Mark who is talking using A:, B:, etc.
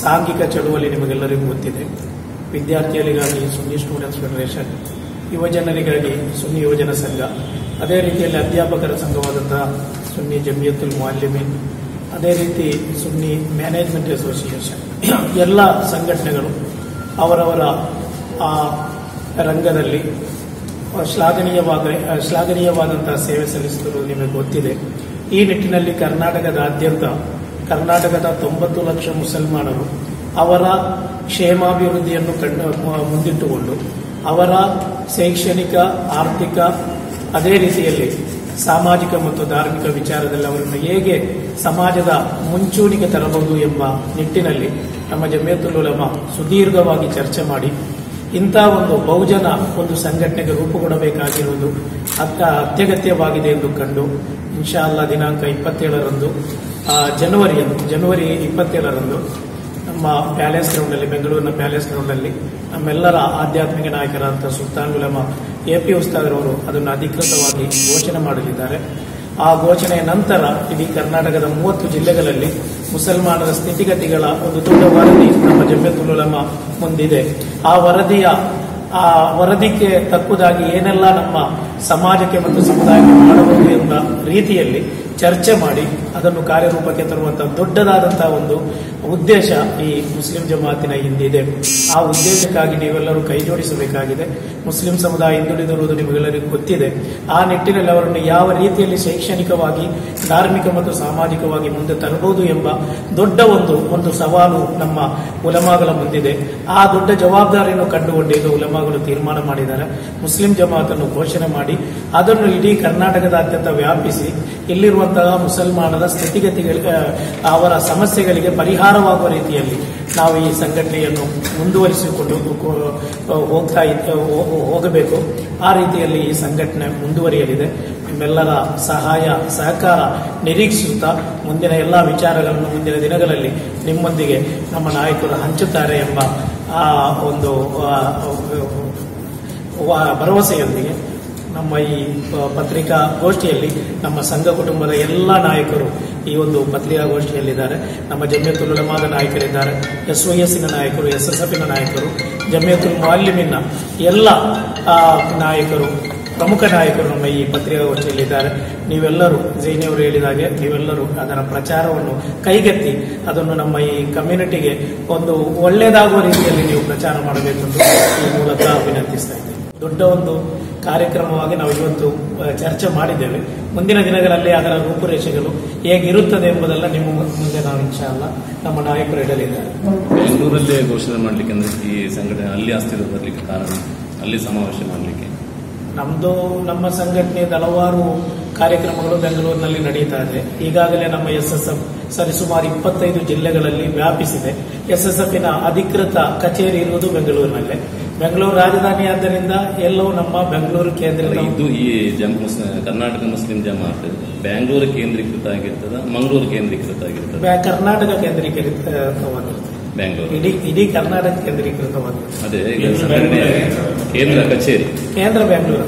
A: ಸಾಂಘಿಕ ಚಳುವಳಿ ನಿಮಗೆಲ್ಲರಿಗೂ ಗೊತ್ತಿದೆ. ವಿದ್ಯಾರ್ಥಿಗಳಿಗಾಗಿ ಸುನ್ನಿ ಸ್ಟೂಡೆಂಟ್ಸ್ ಫೆಡರೇಷನ್ ಯುವಜನರಿಗಾಗಿ ಸುನ್ನಿ ಯುವಜನ ಸಂಘ, ಅದೇ ರೀತಿಯಲ್ಲಿ ಅಧ್ಯಾಪಕರ ಸಂಘವಾದಂತಹ ಸುನ್ನಿ ಜಮಿಯತ್ತುಲ್ ಮಾಲ್ಯಮಿನ್ ಅದೇ ರೀತಿ ಸುನ್ನಿ ಮ್ಯಾನೇಜ್ಮೆಂಟ್ ಅಸೋಸಿಯೇಷನ್ ಎಲ್ಲ ಸಂಘಟನೆಗಳು ಅವರವರ ಆ ರಂಗದಲ್ಲಿ ಶ್ಲಾಘನೀಯವಾದ ಶ್ಲಾಘನೀಯವಾದಂತಹ ಸೇವೆ ಸಲ್ಲಿಸುತ್ತಿರುವುದು ನಿಮಗೆ ಗೊತ್ತಿದೆ. ಈ ನಿಟ್ಟಿನಲ್ಲಿ ಕರ್ನಾಟಕದಾದ್ಯಂತ, ಕರ್ನಾಟಕದ ತೊಂಬತ್ತು ಲಕ್ಷ ಮುಸಲ್ಮಾನರು ಅವರ ಕ್ಷೇಮಾಭಿವೃದ್ಧಿಯನ್ನು ಕಂಡು ಮುಂದಿಟ್ಟುಕೊಂಡು, ಅವರ ಶೈಕ್ಷಣಿಕ, ಆರ್ಥಿಕ, ಅದೇ ರೀತಿಯಲ್ಲಿ ಸಾಮಾಜಿಕ ಮತ್ತು ಧಾರ್ಮಿಕ ವಿಚಾರದಲ್ಲಿ ಅವರನ್ನು ಹೇಗೆ ಸಮಾಜದ ಮುಂಚೂಣಿಗೆ ತರಬಹುದು ಎಂಬ ನಿಟ್ಟಿನಲ್ಲಿ ನಮ್ಮ ಜಮೇತುಲ್ ಉಲಮ ಸುದೀರ್ಘವಾಗಿ ಚರ್ಚೆ ಮಾಡಿ ಇಂಥ ಒಂದು ಬಹುಜನ ಒಂದು ಸಂಘಟನೆಗೆ ರೂಪುಗೊಡಬೇಕಾಗಿರುವುದು ಅತ್ಯ ಅತ್ಯಗತ್ಯವಾಗಿದೆ ಎಂದು ಕಂಡು ಇನ್ಶಾ ಅಲ್ಲಾ ದಿನಾಂಕ ಇಪ್ಪತ್ತೇಳರಂದು ಜನವರಿಯಂದು, ಜನವರಿ ಇಪ್ಪತ್ತೇಳರಂದು ನಮ್ಮ ಪ್ಯಾಲೇಸ್ ಗ್ರೌಂಡಲ್ಲಿ, ಬೆಂಗಳೂರಿನ ಪ್ಯಾಲೇಸ್ ಗ್ರೌಂಡಲ್ಲಿ ನಮ್ಮೆಲ್ಲರ ಆಧ್ಯಾತ್ಮಿಕ ನಾಯಕರಾದಂಥ ಸುಲ್ತಾನ್ ಉಲಮ, ಎ ಪಿ ಉಸ್ತಾದ್ರವರು ಅದನ್ನು ಅಧಿಕೃತವಾಗಿ ಘೋಷಣೆ ಮಾಡಲಿದ್ದಾರೆ. ಆ ಘೋಷಣೆಯ ನಂತರ ಇಡೀ ಕರ್ನಾಟಕದ ಮೂವತ್ತು ಜಿಲ್ಲೆಗಳಲ್ಲಿ ಮುಸಲ್ಮಾನರ ಸ್ಥಿತಿಗತಿಗಳ ಒಂದು ದೊಡ್ಡ ವರದಿ ನಮ್ಮ ಜಮ್ಮೆತುಲಮ ಮುಂದಿದೆ. ಆ ವರದಿಯ, ಆ ವರದಿಗೆ ತಕ್ಕುದಾಗಿ ಏನೆಲ್ಲ ನಮ್ಮ ಸಮಾಜಕ್ಕೆ ಮತ್ತು ಸಮುದಾಯಕ್ಕೆ ಮಾಡಬಹುದು ಎಂಬ ರೀತಿಯಲ್ಲಿ ಚರ್ಚೆ ಮಾಡಿ ಅದನ್ನು ಕಾರ್ಯರೂಪಕ್ಕೆ ತರುವಂತಹ ದೊಡ್ಡದಾದಂತಹ ಒಂದು ಉದ್ದೇಶ ಈ ಮುಸ್ಲಿಂ ಜಮಾತಿನ ಹಿಂದಿದೆ. ಆ ಉದ್ದೇಶಕ್ಕಾಗಿ ನೀವೆಲ್ಲರೂ ಕೈ ಜೋಡಿಸಬೇಕಾಗಿದೆ. ಮುಸ್ಲಿಂ ಸಮುದಾಯ ಹಿಂದುಳಿದಿರುವುದು ನಿಮಗೆಲ್ಲರಿಗೂ ಗೊತ್ತಿದೆ. ಆ ನಿಟ್ಟಿನಲ್ಲಿ ಅವರನ್ನು ಯಾವ ರೀತಿಯಲ್ಲಿ ಶೈಕ್ಷಣಿಕವಾಗಿ, ಧಾರ್ಮಿಕ ಮತ್ತು ಸಾಮಾಜಿಕವಾಗಿ ಮುಂದೆ ತರಬಹುದು ಎಂಬ ದೊಡ್ಡ ಒಂದು ಒಂದು ಸವಾಲು ನಮ್ಮ ಉಲಮಾಗಳ ಮುಂದಿದೆ. ಆ ದೊಡ್ಡ ಜವಾಬ್ದಾರಿಯನ್ನು ಕಂಡುಕೊಂಡಿದ್ದು ಉಲಮಾಗಳು ತೀರ್ಮಾನ ಮಾಡಿದ್ದಾರೆ. ಮುಸ್ಲಿಂ ಜಮಾತನ್ನು ಘೋಷಣೆ ಮಾಡಿ ಅದನ್ನು ಇಡೀ ಕರ್ನಾಟಕದಾದ್ಯಂತ ವ್ಯಾಪಿಸಿ ಇಲ್ಲಿರುವಂತಹ ಮುಸಲ್ಮಾನರ ಸ್ಥಿತಿಗತಿಗಳ ಅವರ ಸಮಸ್ಯೆಗಳಿಗೆ ಪರಿಹಾರವಾಗುವ ರೀತಿಯಲ್ಲಿ ನಾವು ಈ ಸಂಘಟನೆಯನ್ನು ಮುಂದುವರಿಸಿಕೊಂಡು ಹೋಗ್ತಾ ಹೋಗಬೇಕು ಆ ರೀತಿಯಲ್ಲಿ ಈ ಸಂಘಟನೆ ಮುಂದುವರಿಯಲಿದೆ ನಿಮ್ಮೆಲ್ಲರ ಸಹಾಯ ಸಹಕಾರ ನಿರೀಕ್ಷಿಸುತ್ತಾ ಮುಂದಿನ ಎಲ್ಲ ವಿಚಾರಗಳನ್ನು ಮುಂದಿನ ದಿನಗಳಲ್ಲಿ ನಿಮ್ಮೊಂದಿಗೆ ನಮ್ಮ ನಾಯಕರು ಹಂಚುತ್ತಾರೆ ಎಂಬ ಆ ಒಂದು ಭರವಸೆಯೊಂದಿಗೆ ನಮ್ಮ ಈ ಪ- ಪತ್ರಿಕಾ ಗೋಷ್ಠಿಯಲ್ಲಿ ನಮ್ಮ ಸಂಘ ಕುಟುಂಬದ ಎಲ್ಲ ನಾಯಕರು ಈ ಒಂದು ಪತ್ರಿಕಾಗೋಷ್ಠಿಯಲ್ಲಿದ್ದಾರೆ ನಮ್ಮ ಜಮಿಯತುಲ್ ಉಲಮಾದ ನಾಯಕರಿದ್ದಾರೆ. ಎಸ್ ವೈ ಎಸ್ಸಿನ ನಾಯಕರು ಎಸ್ ಎಸ್ ಎಫಿನ ನಾಯಕರು ಜಮಿಯತುಲ್ ಮಾಲ್ಯಮಿನ ಎಲ್ಲ ನಾಯಕರು, ಪ್ರಮುಖ ನಾಯಕರು ನಮ್ಮ ಈ ಪತ್ರಿಕಾಗೋಷ್ಠಿಯಲ್ಲಿದ್ದಾರೆ ನೀವೆಲ್ಲರೂ ಜೈನಿಯವರು ಹೇಳಿದಾಗೆ ನೀವೆಲ್ಲರೂ ಅದರ ಪ್ರಚಾರವನ್ನು ಕೈಗೆತ್ತಿ ಅದನ್ನು ನಮ್ಮ ಈ ಕಮ್ಯುನಿಟಿಗೆ ಒಂದು ಒಳ್ಳೆಯದಾಗುವ ರೀತಿಯಲ್ಲಿ ನೀವು ಪ್ರಚಾರ ಮಾಡಬೇಕೆಂದು ಈ ಮೂಲಕ ವಿನಂತಿಸ್ತಾ ಇದ್ದೇನೆ. ದೊಡ್ಡ ಒಂದು ಕಾರ್ಯಕ್ರಮವಾಗಿ ನಾವು ಇವತ್ತು ಚರ್ಚೆ ಮಾಡಿದ್ದೇವೆ. ಮುಂದಿನ ದಿನಗಳಲ್ಲಿ ಅದರ ರೂಪುರೇಷೆಗಳು ಹೇಗಿರುತ್ತದೆ ಎಂಬುದೆಲ್ಲ ನಿಮ್ಮ ಮುಂದೆ ನಾವು ಇನ್ಶಾ ಅಲ್ಲ ನಮ್ಮ ನಾಯಕರು ಇಡಲಿದ್ದಾರೆ
B: ಬೆಂಗಳೂರಲ್ಲೇ ಘೋಷಣೆ ಮಾಡಲಿಕ್ಕೆ ಅಂದರೆ ಈ ಸಂಘಟನೆ ಅಲ್ಲಿ ಅಸ್ತಿತ್ವ ಬರಲಿಕ್ಕೆ ಕಾರಣ ಅಲ್ಲಿ ಸಮಾವೇಶ ಮಾಡಲಿಕ್ಕೆ?
A: ನಮ್ದು ನಮ್ಮ ಸಂಘಟನೆ ಹಲವಾರು ಕಾರ್ಯಕ್ರಮಗಳು ಬೆಂಗಳೂರಿನಲ್ಲಿ ನಡೀತಾ ಇದೆ. ಈಗಾಗಲೇ ನಮ್ಮ ಎಸ್ ಎಸ್ ಎಫ್ ಸರಿಸುಮಾರು ಇಪ್ಪತ್ತೈದು ಜಿಲ್ಲೆಗಳಲ್ಲಿ ವ್ಯಾಪಿಸಿದೆ. ಎಸ್ ಎಸ್ ಎಫ್ನ ಅಧಿಕೃತ ಕಚೇರಿ ಇರುವುದು ಬೆಂಗಳೂರಿನಲ್ಲೇ. ಬೆಂಗಳೂರು ರಾಜಧಾನಿ ಆದ್ದರಿಂದ ಎಲ್ಲವೂ ನಮ್ಮ ಬೆಂಗಳೂರು ಕೇಂದ್ರ
B: ಇದು ಈ ಜಮ್ ಕರ್ನಾಟಕ ಮುಸ್ಲಿಂ ಜಮಾತ್ ಬೆಂಗಳೂರು ಕೇಂದ್ರೀಕೃತ ಆಗಿರ್ತದ ಮಂಗಳೂರು ಕೇಂದ್ರೀಕೃತ ಆಗಿರ್ತದೆ
A: ಕರ್ನಾಟಕ ಕೇಂದ್ರೀಕೃತವಾಗಿರುತ್ತೆ
B: ಬೆಂಗಳೂರು
A: ಇಡೀ ಇಡೀ ಕರ್ನಾಟಕ ಕೇಂದ್ರೀಕೃತವಾಗಿರುತ್ತೆ
B: ಅದೇ ಕೇಂದ್ರ ಕಚೇರಿ.
A: ಕೇಂದ್ರ ಬೆಂಗಳೂರು